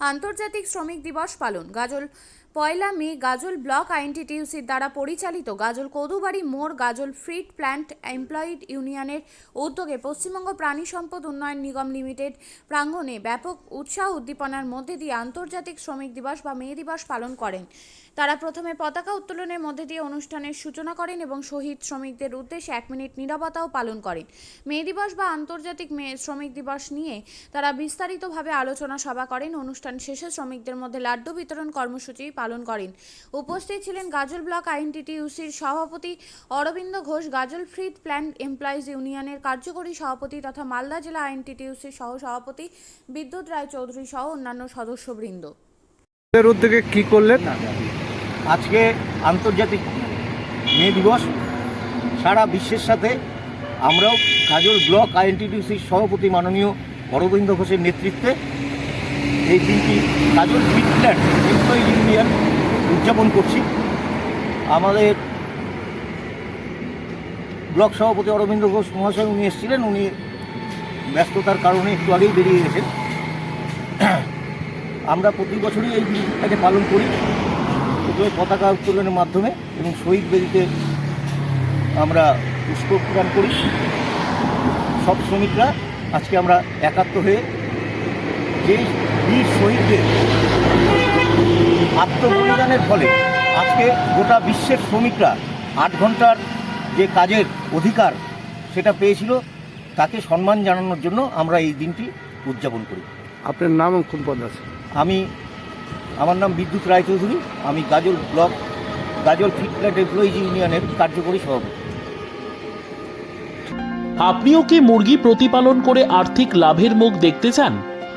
আন্তর্জাতিক শ্রমিক দিবস পালন। গাজল পয়লা মে গাজল ব্লক আইএনটিটিউসির দ্বারা পরিচালিত গাজল কদুবাড়ি মোড় গাজল ফ্রিড প্ল্যান্ট এমপ্লয়িড ইউনিয়নের উদ্যোগে পশ্চিমবঙ্গ প্রাণী সম্পদ উন্নয়ন নিগম লিমিটেড প্রাঙ্গণে ব্যাপক উৎসাহ উদ্দীপনার মধ্যে দিয়ে আন্তর্জাতিক শ্রমিক দিবস বা মে দিবস পালন করেন। তারা প্রথমে পতাকা উত্তোলনের মধ্যে দিয়ে অনুষ্ঠানের সূচনা করেন এবং শহীদ শ্রমিকদের উদ্দেশ্যে এক মিনিট নীরবতাও পালন করেন। মে দিবস বা আন্তর্জাতিক মে শ্রমিক দিবস নিয়ে তারা বিস্তারিতভাবে আলোচনা সভা করেন। অনুষ্ঠান শেষে শ্রমিকদের মধ্যে লাড্ডু বিতরণ কর্মসূচি পালন করেন। উপস্থিত ছিলেন গাজল ব্লক আইএনটিটিউসির সভাপতি অরবিন্দ ঘোষ, গাজল ফ্রিড প্ল্যান্ট এমপ্লয়িজ ইউনিয়নের কার্যকরী সভাপতি তথা মালদা জেলা আইএনটিটিউসির সহ সভাপতি বিদ্যুৎ রায় চৌধুরী সহ অন্যান্য সদস্যবৃন্দ। উদ্যোগে কি করলেন? আজকে আন্তর্জাতিক মে দিবস। সারা বিশ্বের সাথে আমরাও গাজল ব্লক আইএনটিডিউসির সভাপতি মাননীয় অরবিন্দ ঘোষের নেতৃত্বে এই দিনটি গাজল ফিটল্যান্ড এমপ্লয়ি ইউনিয়ন উদযাপন করছি। আমাদের ব্লক সভাপতি অরবিন্দ ঘোষ মহাশয় উনি এসেছিলেন, উনি ব্যস্ততার কারণে একটু আগেই বেরিয়ে গেছেন। আমরা প্রতি বছরই এই দিনটাকে পালন করি। প্রথমে পতাকা উত্তোলনের মাধ্যমে এবং শহীদ বেদিতে আমরা পুষ্প প্রদান করি। সব শ্রমিকরা আজকে আমরা একাত্ম হয়ে যে বীর শহীদদের আত্মবলিদানের ফলে আজকে গোটা বিশ্বের শ্রমিকরা আট ঘণ্টার যে কাজের অধিকার সেটা পেয়েছিল তাকে সম্মান জানানোর জন্য আমরা এই দিনটি উদযাপন করি। আপনার নাম ও কোন পদ আছে। আমি আমার নাম বিদ্যুৎ রায়চৌধুরী আমি গাজল ব্লক গাজল ফিটনেট এমপ্লয়িজ ইউনিয়নের কার্যকরী সভাপতি। আপনিও কি মুরগি প্রতিপালন করে আর্থিক লাভের মুখ দেখতে চান?